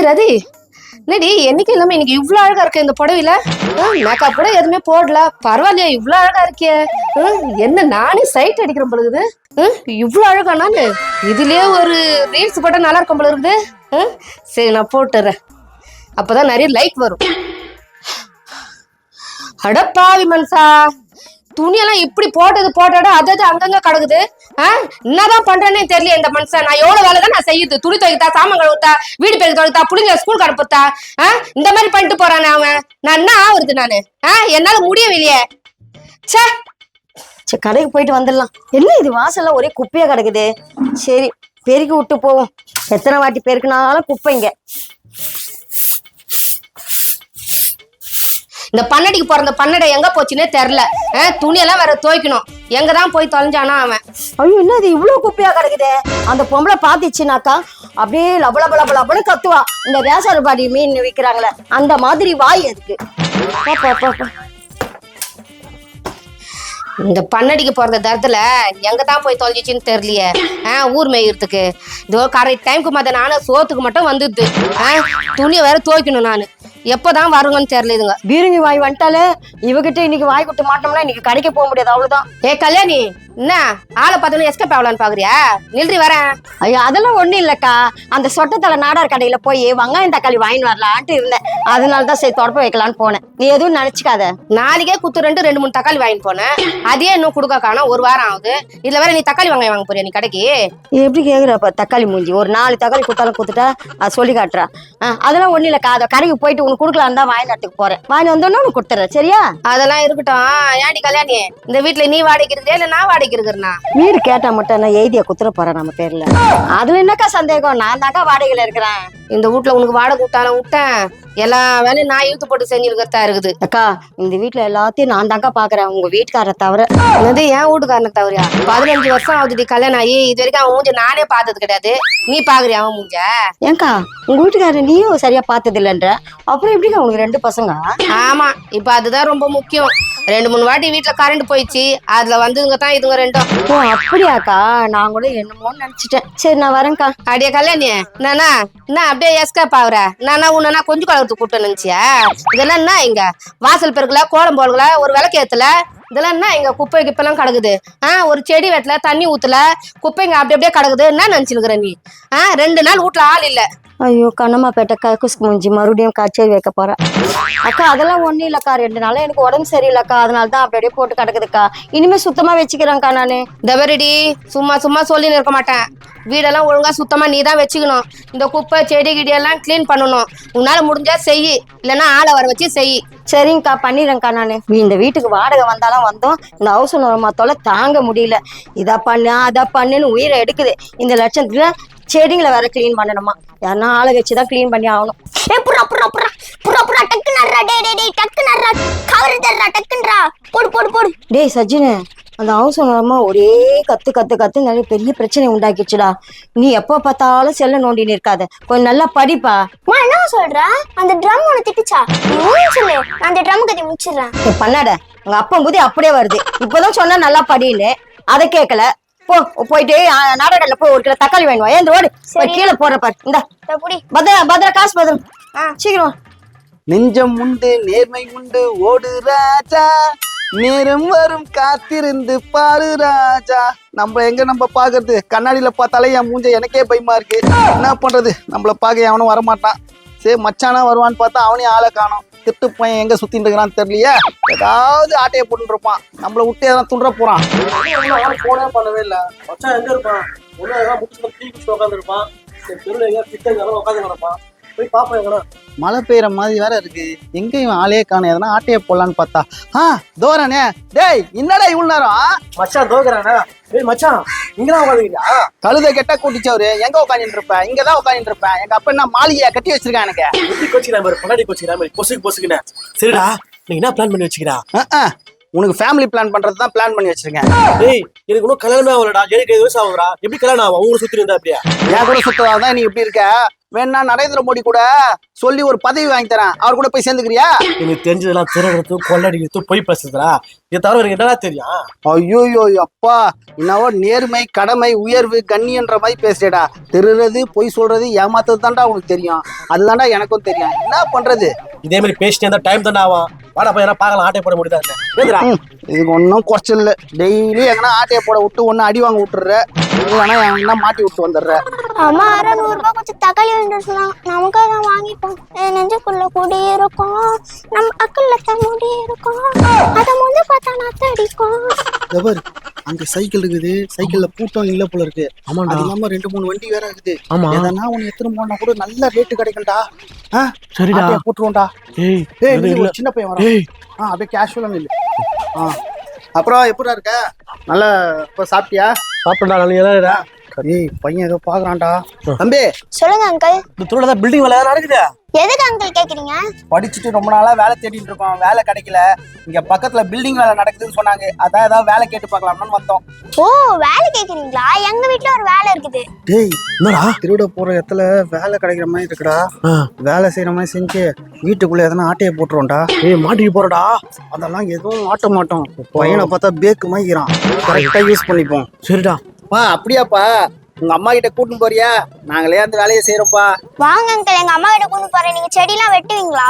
ஏய் ரதி என்னடி என்னைக்கு இல்லாம இன்னைக்கு இவ்வளவு அழகா இருக்கு இந்த புடவையில? மேக்கப் கூட எதுவுமே போடல. பரவாயில்லையா இவ்வளவு அழகா இருக்கியே என்ன நானே சைட் அடிக்கிறேன் பொழுது இவ்வளவு அழகா நானு. இதுலயே ஒரு ரீல்ஸ் போட்டா நல்லா இருக்கும் போல இருக்குது. சரி நான் போட்டுறேன். அப்பதான் நிறைய லைக் வரும். அடப்பாவி மனுஷா. துணியெல்லாம் இப்படி போட்டது போட்டாடா அதாவது அங்கங்க கிடக்குது என்னதான் பண்றேன்னே தெரியல இந்த மனுஷன். நான் எவ்வளவு வேலை தான் நான் செய்யுது. துணி துவைக்கத்தா சாமான் கழுவுத்தா வீடு பெருக்கி துவைத்தா புள்ளிங்க ஸ்கூல் அனுப்புத்தா இந்த மாதிரி பண்ணிட்டு போறானே அவன். நான் என்ன ஆகுறது நானு? என்னால முடியவில்லையே. ச்சே! சரி கடைக்கு போயிட்டு வந்துடலாம். என்ன இது? வாசல்ல ஒரே குப்பையா கிடக்குது. சரி பெருக்கி விட்டு போவோம். எத்தனை வாட்டி பெருக்கினாலும் குப்பைங்க இந்த பன்னடிக்கு பிறந்த பன்னடை எங்க போச்சுன்னே தெரில ஆ துணியெல்லாம் வேற துவைக்கணும். எங்க தான் போய் தொலைஞ்சானா அவன். ஐயோ என்ன இது இவ்வளவு குப்பையா கிடக்குதே? அந்த பொம்பளை பாத்துச்சுனாக்கா அப்படியே லபல லப லப கத்துவா. இந்த வேசாறுபாடி மீன் விற்கிறாங்களே அந்த மாதிரி வாய் அதுக்கு. இந்த பன்னடிக்கு போகிற தரத்தில் எங்கே தான் போய் தொலைஞ்சிச்சின்னு தெரியலையே. ஆ ஊர் மேய்கிறதுக்கு இதோ கரெக்ட் டைமுக்கு மற்ற நானும் சோத்துக்கு மட்டும் வந்துடுது. ஆ துணியை வேற துவைக்கணும் நான். எப்போதான் வருங்கன்னு தெரியல இதுங்க. பீருங்கி வாய் வந்துட்டாலே இவகிட்ட இன்னைக்கு வாய் விட்டு மாட்டோம்னா இன்னைக்கு கடைக்கு போக முடியாது அவ்வளவுதான். ஏ கல்யாணி என்ன? ஆளை பார்த்தோன்னு எஸ்கேப் ஆகலான்னு பாக்குறியா? நில்றி வரேன். ஐயோ அதெல்லாம் ஒண்ணும் இல்லக்கா. அந்த சொட்டத்தலை நாடார் கடையில போய் வெங்காயம் தக்காளி வாங்கிட்டு வரலான்ட்டு இருந்தேன். அதனால தான் சரி தொடப்ப வைக்கலான்னு போனேன். நீ எதுவும் நினைச்சுக்காத. நாளைக்கே குத்து ரெண்டு ரெண்டு மூணு தக்காளி வாங்கிட்டு போனேன். அதே இன்னும் கொடுக்க காணோம். ஒரு வாரம் ஆகுது. இதுல வேற நீ தக்காளி வெங்காயம் வாங்க போறியா நீ கடைக்கு? நீ எப்படி கேக்குறப்ப தக்காளி மூஞ்சி? ஒரு நாலு தக்காளி கொடுத்தாலும் கொடுத்துட்டா அது சொல்லி காட்டுறா. அதெல்லாம் ஒண்ணும் இல்லக்கா. அதை கடைக்கு போயிட்டு உனக்கு கொடுக்கலாம் தான் வரத்துக்கு போறேன். வாங்கி வந்தோன்னு உனக்கு கொடுத்துறேன் சரியா? அதெல்லாம் இருக்கட்டும். ஏன்டி கல்யாணி? இந்த வீட்டுல நீ வாடகைக்கு இருக்கிறியா இல்ல நான் வாடகைக்கு இருக்கிறேன்னா வீடு கேட்டா மட்டும் என்ன எழுதிய குத்துற போறேன் நம்ம பேர்ல? அதுல என்னக்கா சந்தேகம்? நான் தாக்கா வாடகையில இருக்கிறேன். இந்த வீட்ல உனக்கு வாடகை விட்டாலும் விட்டேன். எல்லா வேலையும் நான் இழுத்து போட்டு செஞ்சிருக்கிறதா இருக்குது. அக்கா இந்த வீட்டுல எல்லாத்தையும் நான் தாக்கா பாக்குறேன். உங்க வீட்டுக்காரரை தவிர. என்னது ஏன் வீட்டுக்காரனை தவறியா? பதினஞ்சு வருஷம் ஆகுதுடி கல்யாணம் ஆகி. இது வரைக்கும் அவன் மூஞ்ச நானே பார்த்தது கிடையாது. நீ பாக்குறியா அவன் மூஞ்ச? ஏnkா உங்க வீட்டுக்காரர் நீயும் சரியா பார்த்தது இல்லைன்ற அப்புறம் எப்படிக்கா உனக்கு ரெண்டு பசங்க? ஆமா இப்ப அதுதான் ரொம்ப முக்கியம். ரெண்டு மூணு வாட்டி வீட்டுல கரண்ட் போயிடுச்சு. அதுல வந்துங்க தான் இதுங்க ரெண்டும். ஓ அப்படியாக்கா? நான் கூட என்னமோன்னு நினைச்சிட்டேன். சரி நான் வரேன்க்கா. அடியே கல்யாணி நானா என்ன அப்படியே எஸ்கேப் ஆகுற. நானா உன்னா கொஞ்சம் கலவரத்துக்கு கூட்டம் நினைச்சியா? இதெல்லாம் என்ன இங்க? வாசல் பெருக்கல கோலம் போடல ஒரு விளக்கு ஏத்தல இதெல்லாம் என்ன இங்க குப்பை கிப்பெல்லாம் கிடக்குது ஆ ஒரு செடி வெட்டல தண்ணி ஊத்தல குப்பைங்க அப்படி அப்படியே கிடக்குது என்ன நினைச்சுக்கிற நீ? ஆ ரெண்டு நாள் வீட்டுல ஆள் இல்ல. ஐயோ கண்ணம்மாப்பேட்டை கக்குஸ்கு மூஞ்சி மறுபடியும் கச்சேரி வைக்க போறேன் அக்கா அதெல்லாம் ஒண்ணும் இல்லக்கா ரெண்டு நாளா எனக்கு உடம்பு சரியில்லைக்கா அதனால தான் அப்படி அப்படியே போட்டு கிடக்குதுக்கா. இனிமே சுத்தமா வச்சுக்கிறேன்க்கா நானு. தவறடி சும்மா சும்மா சொல்லின்னு இருக்க மாட்டேன். வீடெல்லாம் ஒழுங்கா சுத்தமா நீ தான் வச்சுக்கணும். இந்த குப்பை செடி கிடி எல்லாம் க்ளீன் பண்ணணும். உன்னால முடிஞ்சா செய். இல்லைன்னா ஆளை வர வச்சு செய். சரிங்கக்கா பண்ணிடுறேன்க்கா நான். இந்த வீட்டுக்கு வாடகை வந்தாலும் வந்தோம் இந்த ஹவுஸ் ஓனர் தாங்க முடியல. இதை பண்ணு அதை பண்ணுன்னு உயிரை எடுக்குது. இந்த லட்சத்துல செடிங்களை வேற க்ளீன் பண்ணணுமா? யாருன்னா ஆளை வச்சுதான் க்ளீன் பண்ணி ஆகணும். ஏ புறா புறா புறா புறா புறா டக்கு நர்றா டே டே டே டக்கு நர்றா கவர் தர்றா டக்குன்றா. போடு போடு போடு. டேய் சஜினு அந்த ஹவுஸ் ஓனரமா ஒரே கத்து கத்து கத்து நிறைய பெரிய பிரச்சனை உண்டாக்கிடுச்சுடா. நீ எப்போ பார்த்தாலும் செல்ல நோண்டின்னு இருக்காத கொஞ்சம் நல்லா படிப்பா. மா என்ன சொல்ற? அந்த ட்ரம் உன திட்டுச்சா? சொல்லு. நான் அந்த ட்ரம் கத்தி முடிச்சிடுறேன். நீ பண்ணாத. உங்க அப்பன் புத்தி அப்படியே வருது. இப்போதான் சொன்னா நல்லா படின்னு. அதை கேட்கல. போ போயிட்டு ஆ, நாடகத்துல போய் ஒரு கிலோ தக்காளி வேணும் ஏன் ஓடு கீழே போற பாரு. இந்த. பத்திர பத்திர காசு பத்திரம். சீக்கிரம். நெஞ்சம் உண்டு நேர்மை உண்டு ஓடு ராஜா. நேரம் வரும் காத்திருந்து பாரு ராஜா. நம்ம எங்க நம்ம பாக்குறது கண்ணாடியில பார்த்தாலே என் மூஞ்ச எனக்கே பயமா இருக்கு. என்ன பண்றது? நம்மள பார்க்க எவனும் வரமாட்டான். சரி மச்சானா வருவான்னு பார்த்தா அவனையும் ஆளை காணோம். திட்டு பையன் எங்க சுத்திட்டு இருக்கிறான்னு தெரியலையே? ஏதாவது ஆட்டையை போட்டுட்டு இருப்பான். நம்மள விட்டு எதாவது துண்டுற போறான். போனே பண்ணவே இல்ல. மச்சான் எங்க இருப்பான்? ஒண்ணு எதாவது முடிச்சு டீ குடிச்சு உட்காந்துருப்பான் தெருவில் எங்க கிட்ட எங்க உட்காந்து கிடப்பான். போய் பாப்போம் எங்கடா மழை பெய்யற மாதிரி வேற இருக்கு. எங்கேயும் ஆளையே காணும். எதனா ஆட்டையை போடலான்னு பார்த்தா ஆ தோரணே. டேய் என்னடா இவ்வளவு நேரம்? மச்சான் தோக்குறானே. ஏய் மச்சான். இங்கதான் உட்காந்துக்கிறியா கழுதை கெட்ட கூட்டிச்சவரு. எங்க உட்காந்துட்டு இருப்பேன் இங்கதான் உட்காந்துட்டு இருப்பேன் எங்க அப்பா என்ன மாளிகையா கட்டி வச்சிருக்கான் எனக்கு. எப்படி கோச்சிக்கிறா மாதிரி பொண்டாடி கோச்சிக்கிறா மாதிரி பொசுக்கு பொசுக்குனே சரிடா நீ என்ன பிளான் பண்ணி வச்சுக்கிறா. உனக்கு ஃபேமிலி பிளான் பண்றது தான் பிளான் பண்ணி வச்சிருக்கேன். ஏய் எனக்கு இன்னும் கல்யாணமே ஆகலடா. எனக்கு வயசு ஆகுறா எப்படி கல்யாணம் ஆகும்? அவங்க சுத்தி இருந்தா அப்படியா? என் கூட சுத்ததான் நீ இப்படி இருக்க? வேணா நரேந்திர மோடி கூட சொல்லி ஒரு பதவி வாங்கி தரேன். அவர் கூட போய் சேர்ந்துக்கிறியா? எனக்கு தெரிஞ்சதெல்லாம் திருடுறது கொள்ளடிக்கிறது பொய் பேசுறதுடா. இதை தவிர எனக்கு என்னடா தெரியும்? ஐயோயோ அப்பா. என்னவோ நேர்மை கடமை உயர்வு கண்ணியன்ற மாதிரி பேசுறேடா. திருடுறது பொய் சொல்றது ஏமாத்துறது தான்டா உனக்கு தெரியும். அதுதான்டா எனக்கும் தெரியும். என்ன பண்றது? இதே மாதிரி பேசிட்டே இருந்தா டைம் தானே ஆகும். வாடா போய் என்ன பார்க்கலாம் ஆட்டை போட முடியுதா இதுக்கு ஒன்றும் குறைச்சல் இல்லை. டெய்லி எங்கன்னா ஆட்டையை போட விட்டு ஒன்று அடி வாங்க விட்டுற இல்லைன்னா எங்கன்னா மாட்டி விட்டு வந்துடுற. அம்மா அரை நூறு ரூபாய் கொஞ்சம் தக்காளி சொன்னாங்க நமக்கு தான் வாங்கிப்போம். என் நெஞ்சுக்குள்ள கூடி இருக்கும். நம்ம அக்கல்ல முடி இருக்கும். அதை வந்து பார்த்தா நாத்த அடிக்கும். அங்க சைக்கிள் இருக்குது. சைக்கிள்ல பூட்டம் இல்ல போல இருக்கு. ஆமாண்டா. அது இல்லாம ரெண்டு மூணு வண்டி வேற இருக்குது. ஆமா. எதனா ஒண்ணு எத்தனை போனா கூட நல்ல ரேட்டு கிடைக்கும்டா. சரிடா. போட்டுருவோம்டா. ஏய் ஏய் சின்ன பையன் வர ஏய். ஆ அப்படியே கேஷுவலா நில்லு. ஆ. அப்புறம் எப்படிடா இருக்க? நல்லா இப்ப சாப்பிட்டியா? சாப்பிட்டா நீ ஏதாடா ஏய் பையன் ஏதோ பாக்குறான்டா. தம்பி. சொல்லுங்க அங்கிள் இந்த திருட பில்டிங் வேலை நடக்குது எதுக்கு அங்கிள் கேக்குறீங்க? படிச்சுட்டு ரொம்ப நாளா வேலை தேடிட்டு இருக்கோம். வேலை கிடைக்கல. இங்க பக்கத்துல பில்டிங் வேலை நடக்குதுன்னு சொன்னாங்க. அதான் ஏதாவது வேலை கேட்டு பார்க்கலாம்னு வந்தோம். ஓ வேலை கேக்குறீங்களா? எங்க வீட்ல ஒரு வேலை இருக்குது. டேய் என்னடா? திருட போற இடத்துல வேலை கிடைக்கிற மாதிரி இருக்குடா. வேலை செய்யற மாதிரி செஞ்சு வீட்டுக்குள்ள எதனா ஆட்டையை போட்டுருவோம்டா. ஏய் மாட்டிக்கு போறடா. அதெல்லாம் எதுவும் ஆட்ட மாட்டோம். பையனை பார்த்தா பேக்கு மாதிரிக்கிறான் கரெக்டா யூஸ் பண்ணிப்போம். சரிடா. பா அப்படியாப்பா? உங்க அம்மா கிட்ட கூட்டின்னு போறியா? நாங்களே அந்த வேலையை செய்யறோம்ப்பா வாங்க அங்கிள் எங்க அம்மா கிட்ட கொண்டு போறேன். நீங்க செடியெல்லாம் வெட்டுவீங்களா?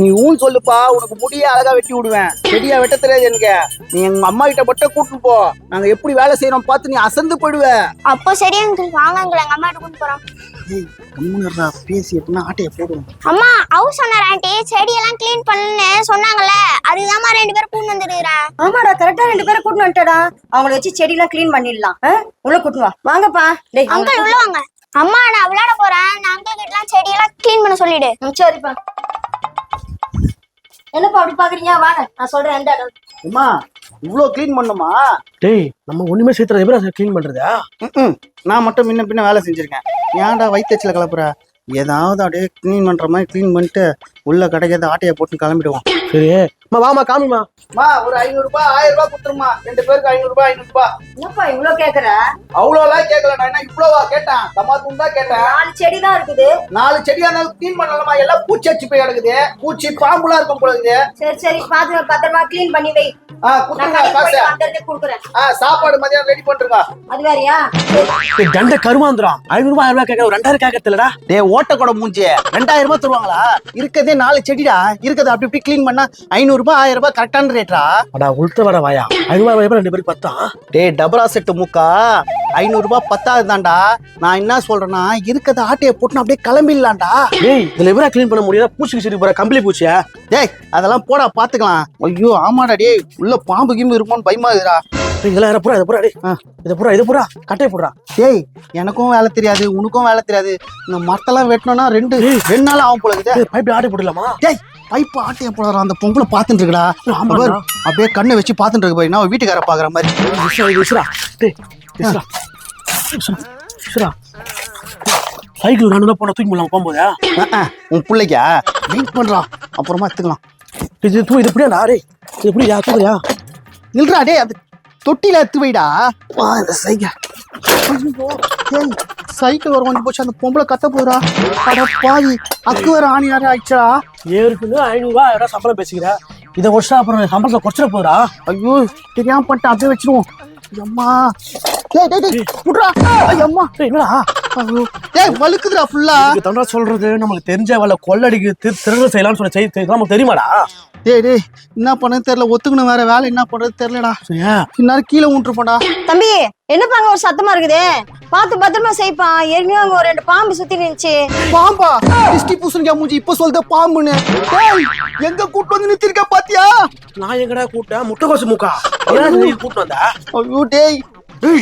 நீ ஊன் சொல்லுப்பா உனக்கு முடிய அழகா வெட்டி விடுவேன். செடியா வெட்ட தெரியாது எனக்கு. நீ எங்க அம்மா கிட்ட மட்டும் கூட்டின்னு போ. நாங்க எப்படி வேலை செய்யறோம் பார்த்து நீ அசந்து போயிடுவ. அப்போ சரி அங்கிள். வாங்க அங்கிள். எங்க அம்மா கிட்ட கொண்டு போறோம். ஏய் கம்முனுடா பேசி எப்படின்னா ஆட்டையை போடுவோம். அம்மா ஹவுஸ் ஓனர் ஆண்டி செடியெல்லாம் க்ளீன் பண்ணுன்னு சொன்னாங்கல்ல அதுதாம்மா ரெண்டு பேரும் கூண்டு வந்துருக்கிறேன் ஆமாடா கரெக்டா ரெண்டு பேரும் கூட்டின்னு வந்துட்டடா. அவங்கள வச்சு செடியெல்லாம் க்ளீன் பண்ணிடலாம். ஆ? உள்ள கூட்டின்னு வா. வாங்கப்பா. டேய். அங்கிள் உள்ள வாங்க. அம்மா நான் விளையாட போறேன். நான் அங்கிள் செடியெல்லாம் க்ளீன் பண்ண சொல்லிடு. சரிப்பா. என்னப்பா அப்படி பாக்குறீங்க? வாங்க நான் சொல்றேன் எந்த இடம்? அம்மா இவ்வளோ க்ளீன் பண்ணுமா? டேய் நம்ம ஒண்ணுமே சேர்த்துறது. எப்படி க்ளீன் பண்றதா. நான் மட்டும் முன்ன பின்ன வேலை செஞ்சிருக்கேன். ஏன்டா வயிற்றுல கலப்புற? ஏதாவது அப்படியே க்ளீன் பண்ற மாதிரி க்ளீன் பண்ணிட்டு உள்ள கிடைக்கிறத ஆட்டையை போட்டு கிளம்பிடுவோம். சரி. அம்மா வாமா காமிமா மா ஒரு ஐநூறு ரூபாய் ஆயிரம் ரூபாய் கொடுத்துருமா ரெண்டு பேருக்கு ஐநூறு ரூபாய் ஐநூறு ரூபாய். என்னப்பா இவ்ளோ கேக்குற? அவ்வளோலாம் கேட்கல நான் என்ன இவ்வளோவா கேட்டேன்? தமாத்தும் தான் கேட்டேன். நாலு செடி தான் இருக்குது. நாலு செடியா இருந்தாலும் க்ளீன் பண்ணலாமா? எல்லாம் பூச்சி அடிச்சு போய் கிடக்குது. பூச்சி பாம்புலாம் இருக்கும் போல இருக்குது சரி சரி. பாத்து பத்திரமா க்ளீன் பண்ணி வை. ஆ கடைக்கு காசு. கொடுக்குறேன். ஆ சாப்பாடு மதியம் ரெடி பண்ணிருக்கா அது வேறயா? தண்டை கருமாந்திரம். ஐநூறு ரூபாய் ஆயிரம் ரூபாய் கேட்க ஒரு ரெண்டாயிரம் கேட்கறதுலடா டே ஓட்டக்கூட மூஞ்சி ரெண்டாயிரம் ரூபாய் தருவாங்களா? இருக்கதே நாலு செடிடா. இருக்கதை அப்படி இப்படி க்ளீன் பண்ணா ஐநூறு ரூபாய் ஆயிரம் ரூபாய் கரெக்டான ரேட்டா அடா உளுத்த வர வாயா? ஐநூறு ரூபாய் ரெண்டு பேருக்கு பத்தா? டேய் டபரா செட்டு முக்கா? ஐநூறு ரூபாய் பத்தாவது தான்டா நான் என்ன சொல்றேன்னா இருக்கத ஆட்டையை போட்டு அப்படியே கிளம்பிடலாம்டா. டேய் இதுல எப்படி க்ளீன் பண்ண முடியாத பூச்சிக்கு சரி போற கம்பளி பூச்சியா? டேய் அதெல்லாம் போடா பாத்துக்கலாம். ஐயோ ஆமாடா டேய். உள்ள பாம்பு கிம்பு இருக்குமோன்னு பயமா இருக்குடா இதெல்லாம் இதை பூரா இதை ஆ. இதை பூரா இதை பூரா கட்டையை போடுறா. டேய் எனக்கும் வேலை தெரியாது உனக்கும் வேலை தெரியாது. இந்த மரத்தெல்லாம் வெட்டணும்னா ரெண்டு ரெண்டு நாள் ஆகும் போல இருக்குது. பைப்ல ஆட்டி போடலாமா? டேய் பைப்பு ஆட்டையை போடுறா அந்த பொம்பளை பார்த்துட்டு இருக்குடா. அப்படியே கண்ணை வச்சு பார்த்துட்டு இருக்கு பாரு. நான் வீட்டுக்கார பாக்குற மாதிரி. விசுரா விசுரா சைக்கிள் ரெண்டு போன தூக்கி முடியலாம் போகும்போது? உன் பிள்ளைக்கா? வெயிட் பண்றா. அப்புறமா எடுத்துக்கலாம். இது தூ இது எப்படியா டேய். இது எப்படியா தூக்குறியா? நில்றா டேய் அது தொட்டில எடுத்து வைடா சைக்கிள். சைக்கிள் வர வந்து போச்சு அந்த பொம்பளை கத்த போறா அட பாவி அக்கு வர ஆணி யாரும் ஆயிடுச்சா ஏற்கனவே ஐநூறு ரூபாய் ஆயிரம் ரூபாய் சம்பளம் பேசிக்கிற. இதை வருஷம் அப்புறம் சம்பளத்தை குறைச்சிட போறா ஐயோ தெரியாம பண்ணிட்டேன் அப்படியே வச்சிருவோம். அம்மா டேய் டேய் டேய் புட்றா ஐயோ அம்மா. டேய் என்னடா? ஐயோ. டேய் வழுக்குதுடா ஃபுல்லா தண்டா சொல்றது? நமக்கு தெரிஞ்ச வேலை கொள்ளடிக்கு திரு- திருடு செய்யலாம்னு சொன்ன செய்தி. நமக்கு தெரியுமாடா? டேய் டேய் என்ன பண்ணது தெரியல. ஒத்துக்கணும் வேற வேலை என்ன பண்றது தெரியலடா. இந்நேரம் கீழே ஊன்ட்டுருப்போம்டா தம்பி என்னப்பா அங்க ஒரு சத்தமா இருக்குது? பார்த்து பத்திரமா செய்ப்பா. ஏற்கனவே அங்க ஒரு ரெண்டு பாம்பு சுத்தி நின்னுச்சு. பாம்பா? டிஸ்டி பூசணிக்கா மூஞ்சி இப்ப சொல்லுத பாம்புன்னு. டேய் எங்க கூட்டு வந்து நிறுத்திருக்க பாத்தியா? நான் எங்கடா கூட்டேன் முட்டைக்கோசு முக்கா. கூட்டு வந்த? ஐயோ டேய்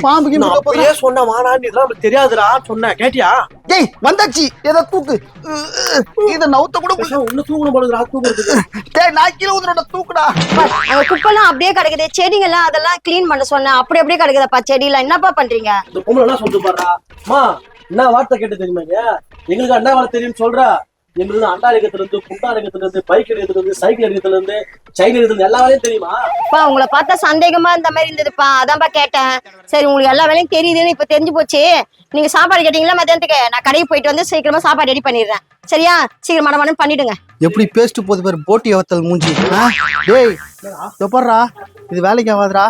பாம்பு நான் அப்பயே சொன்ன வாடா நீ இதெல்லாம் நமக்கு தெரியாதுடா சொன்னேன். கேட்டியா? டேய் வந்தாச்சு. ஏதோ தூக்கு. இத நவுத்த கூட. ஒண்ணு தூங்கணும் போடுறா தூங்குறதுக்கு டேய் நான் கீழே ஊதுறோட தூக்குடா. குப்பெல்லாம் அப்படியே கிடக்குது. செடிங்கெல்லாம் அதெல்லாம் க்ளீன் பண்ண சொன்னேன். அப்படி அப்படியே கிடக்குதப்பா செடியெல்லாம். என்னப்பா பண்றீங்க? இந்த பொம்பளை என்ன சொல்லிட்டு பாடுறா அம்மா என்ன வார்த்தை கேட்டு தெரியுமா? எங்களுக்கு என்ன வேலை தெரியும் சொல்றா. எங்களுக்கு அண்டாரகத்திலிருந்து குண்டாரகத்திலிருந்து பைக் எடுக்கிறதுல சைக்கிள் எடுக்கிறதுல இருந்து சைக்கிள் எடுக்கிறது எல்லா வேலையும் தெரியுமா? அப்பா உங்களை பார்த்தா சந்தேகமா இருந்த மாதிரி இருந்ததுப்பா. அதான்ப்பா கேட்டேன். சரி உங்களுக்கு எல்லா வேலையும் தெரியுதுன்னு இப்ப தெரிஞ்சு போச்சு. நீங்க சாப்பாடு கேட்டீங்களா மத்தியானத்துக்கு? நான் கடைக்கு போயிட்டு வந்து சீக்கிரமா சாப்பாடு ரெடி பண்ணிடுறேன். சரியா? சீக்கிரம் மடமடன்னு பண்ணிடுங்க. எப்படி பேஸ்ட் போது பேர் போட்டி அவத்தல் மூஞ்சி? டேய் எப்பட்றா இது வேலைக்கு ஆகாதுடா.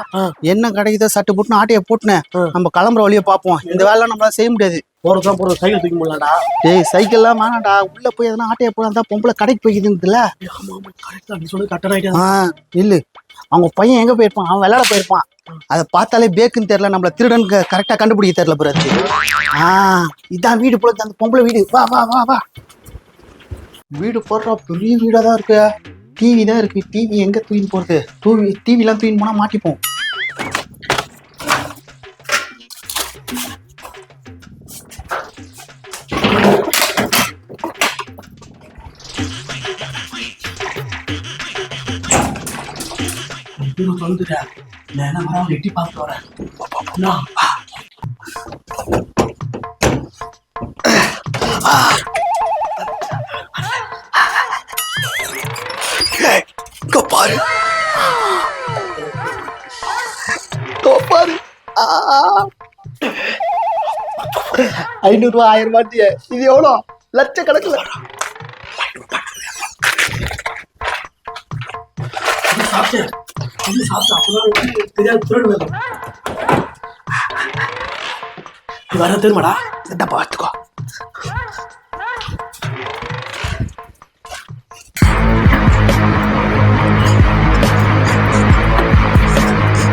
என்ன கிடைக்குதோ சட்டு போட்டுன்னு ஆட்டையை போட்டுனேன். நம்ம கிளம்புற வழியை பார்ப்போம். இந்த வேலை நம்மளால செய்ய முடியாது. போறதுதான் போறது சைக்கிள் தூக்கி முடியலடா டேய் சைக்கிள்லாம் வேணாம்டா. உள்ள போய் எதனா ஆட்டையை போலாம் தான் பொம்பளை கடைக்கு போய்க்குதுல ஆமா ஆமா கரெக்டா நீ சொல்லி கரெக்டான ஐடியா ஆ இல்லு. அவங்க பையன் எங்கே போயிருப்பான்? அவன் விளையாட போயிருப்பான். அதை பார்த்தாலே பேக்குன்னு தெரில நம்மள திருடன் கரெக்டாக கண்டுபிடிக்க தெரில பிறகு ஆ இதான் வீடு போல அந்த பொம்பளை வீடு. வா வா வா வா. வீடு போடுறா பெரிய வீடாக தான் இருக்கு. டிவி தான் இருக்குது டிவி எங்கே தூயின் போகிறது டிவி டிவிலாம் தூயின் போனால் மாட்டிப்போம். பீரோ வந்துட்டேன் நான் என்ன வர எட்டி பார்த்து வரேன் பாரு. ஆயிரம் ரூபாய் இது எவ்வளோ? லட்சக்கணக்கில். இது வந்து சாப்பிட்டு அப்பதான் தெரியாது திருடுவேன் வர தெரியுமாடா